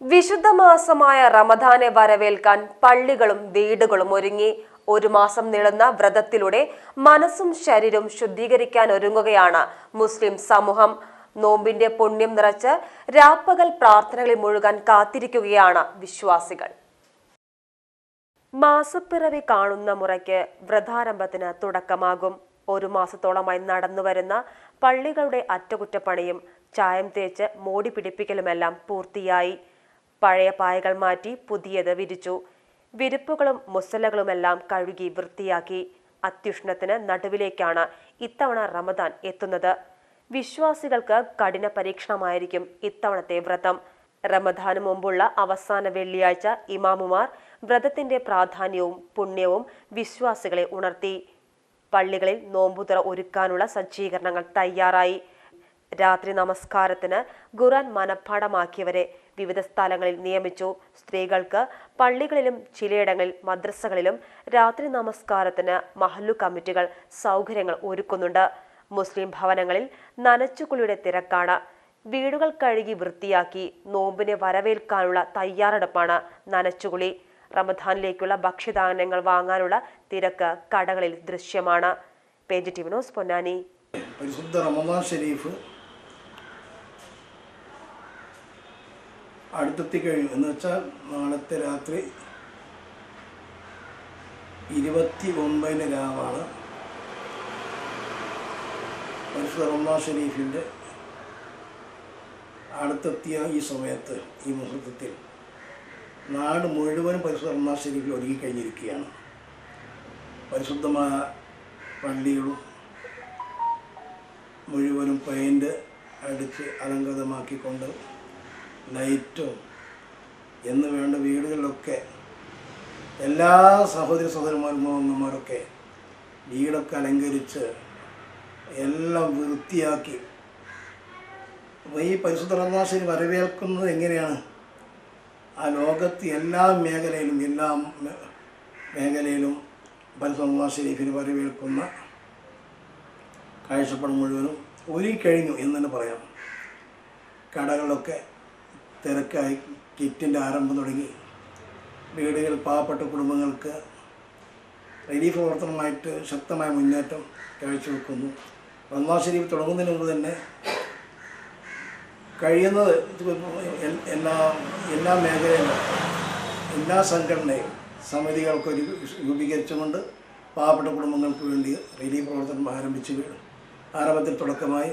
വിശുദ്ധ മാസമായ റമദാനെ വരവേൽക്കാൻ പള്ളികളും വീടുകളും ഒരുങ്ങി. ഒരു മാസം നീളുന്ന വ്രതത്തിലൂടെ മനസ്സും ശരീരവും ശുദ്ധീകരിക്കാൻ ഒരുങ്ങുകയാണ് മുസ്ലിം സമൂഹം. നോമ്പിന്റെ പുണ്യം നിറച്ച് രാപ്പകൽ പ്രാർത്ഥനകളിൽ മുഴുകാൻ കാത്തിരിക്കുകയാണ് വിശ്വാസികൾ. മാസപ്പിറവി കാണുന്ന മുറയ്ക്ക് വ്രതാരംഭത്തിന് തുടക്കമാകും. ഒരു മാസത്തോളമായി നടന്നുവരുന്ന പള്ളികളുടെ അറ്റകുറ്റപ്പണിയും ചായം തേച്ച് മോടി പിടിപ്പിക്കലുമെല്ലാം പൂർത്തിയായി. പഴയ പായകൾ മാറ്റി പുതിയത് വിരിച്ചു. വിരിപ്പുകളും മുസലകളുമെല്ലാം കഴുകി വൃത്തിയാക്കി. അത്യുഷ്ണത്തിന് നടുവിലേക്കാണ് ഇത്തവണ റമദാൻ എത്തുന്നത്. വിശ്വാസികൾക്ക് കഠിന പരീക്ഷണമായിരിക്കും ഇത്തവണത്തെ വ്രതം. റമദാന് മുമ്പുള്ള അവസാന വെള്ളിയാഴ്ച ഇമാമുമാർ വ്രതത്തിന്റെ പ്രാധാന്യവും പുണ്യവും വിശ്വാസികളെ ഉണർത്തി. പള്ളികളിൽ നോമ്പുതുറ ഒരുക്കാനുള്ള സജ്ജീകരണങ്ങൾ തയ്യാറായി. രാത്രി നമസ്കാരത്തിന് ഖുറാൻ മനഃപ്പാടമാക്കിയവരെ വിവിധ സ്ഥലങ്ങളിൽ നിയമിച്ചു. സ്ത്രീകൾക്ക് പള്ളികളിലും ചിലയിടങ്ങളിൽ മദ്രസകളിലും രാത്രി നമസ്കാരത്തിന് മഹല്ലു കമ്മിറ്റികൾ സൗകര്യങ്ങൾ ഒരുക്കുന്നുണ്ട്. മുസ്ലിം ഭവനങ്ങളിൽ നനച്ചുകുളിയുടെ തിരക്കാണ്. വീടുകൾ കഴുകി വൃത്തിയാക്കി നോമ്പിനെ വരവേൽക്കാനുള്ള തയ്യാറെടുപ്പാണ് നനച്ചുകുളി. റമദാനിലേക്കുള്ള ഭക്ഷ്യധാന്യങ്ങൾ വാങ്ങാനുള്ള തിരക്ക് കടകളിൽ ദൃശ്യമാണ്. Page TV news Ponnani. പരിശുദ്ധ റമദാൻ ഷെരീഫ് അടുത്തെത്തി കഴിഞ്ഞു. എന്ന് വെച്ചാൽ നാളത്തെ രാത്രി ഇരുപത്തി ഒമ്പതിന് രാവാണ് പരിശുദ്ധ റമദാൻ ഷെരീഫിന്റെ അടുത്തെത്തിയ ഈ സമയത്ത് ഈ മുഹൂർത്തത്തിൽ. നാട് മുഴുവനും പരിശുദ്ധ റമാ ഷെരീഫിൽ ഒരുങ്ങിക്കഴിഞ്ഞിരിക്കുകയാണ്. പരിശുദ്ധമായ പള്ളികളും മുഴുവനും പെയിന്റ് അടിച്ച് അലങ്കൃതമാക്കിക്കൊണ്ട് ലൈറ്റും എന്ന് വേണ്ട വീടുകളിലൊക്കെ എല്ലാ സഹോദര സഹോദരന്മാരുമാരൊക്കെ വീടൊക്കെ അലങ്കരിച്ച് എല്ലാം വൃത്തിയാക്കി. അപ്പോൾ ഈ പരിശുദ്ധ റമദാശിനി വരവേൽക്കുന്നത് എങ്ങനെയാണ്? ആ ലോകത്ത് എല്ലാ മേഖലയിലും എല്ലാ മേഖലയിലും പരിശുദ്ധ വരവേൽക്കുന്ന കാഴ്ചപ്പാട് മുഴുവനും ഒരുങ്ങിക്കഴിഞ്ഞു എന്ന് തന്നെ പറയാം. കടകളിലൊക്കെ തിരക്കായി കിറ്റിന്റെ ആരംഭം തുടങ്ങി. വീടുകൾ പാവപ്പെട്ട കുടുംബങ്ങൾക്ക് റിലീഫ് പ്രവർത്തനമായിട്ട് ശക്തമായ മുന്നേറ്റം കാഴ്ചവെക്കുന്നു റമദാൻ ഷരീഫ് തുടങ്ങുന്നതിന് മുമ്പ് തന്നെ കഴിയുന്നത് എല്ലാ എല്ലാ മേഖലയിലും എല്ലാ സംഘടനയും സമിതികൾക്ക് രൂപീകരിച്ചുകൊണ്ട് പാവപ്പെട്ട കുടുംബങ്ങൾക്ക് വേണ്ടി റിലീഫ് പ്രവർത്തനം ആരംഭിച്ചു. ആരംഭത്തിൽ തുടക്കമായി.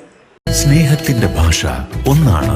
സ്നേഹത്തിന്റെ ഭാഷ ഒന്നാണ്